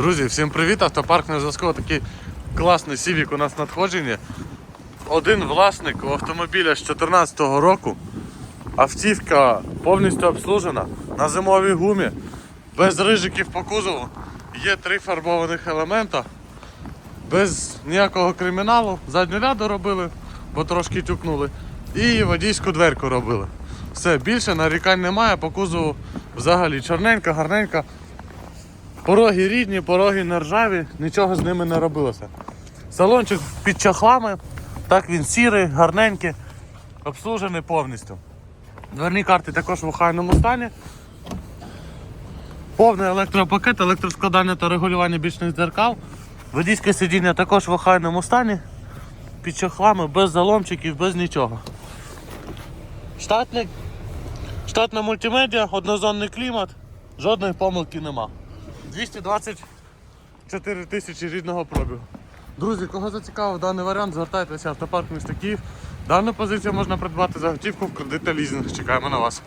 Друзі, всім привіт! Автопарк на зв'язку. Такий класний Сівік у нас надходження. Один власник автомобіля з 2014 року. Автівка повністю обслужена на зимовій гумі, без рижиків по кузову. Є три фарбованих елемента, без ніякого криміналу. Задню ляду робили, бо трошки тюкнули. І водійську дверку робили. Все, більше нарікань немає, по кузову взагалі чорненька, гарненька. Пороги рідні, пороги не ржаві, нічого з ними не робилося. Салончик під чахлами, так він сірий, гарненький, обслужений повністю. Дверні карти також в охайному стані. Повний електропакет, електроскладання та регулювання бічних дзеркал. Водійське сидіння також в охайному стані. Під чахлами, без заломчиків, без нічого. Штатник, штатна мультимедіа, однозонний клімат, жодної помилки нема. 224 тисячі рідного пробігу. Друзі, кого зацікавив даний варіант, звертайтеся в автопарк міста Київ. Дану позицію можна придбати за готівку в кредит та лізинг. Чекаємо на вас.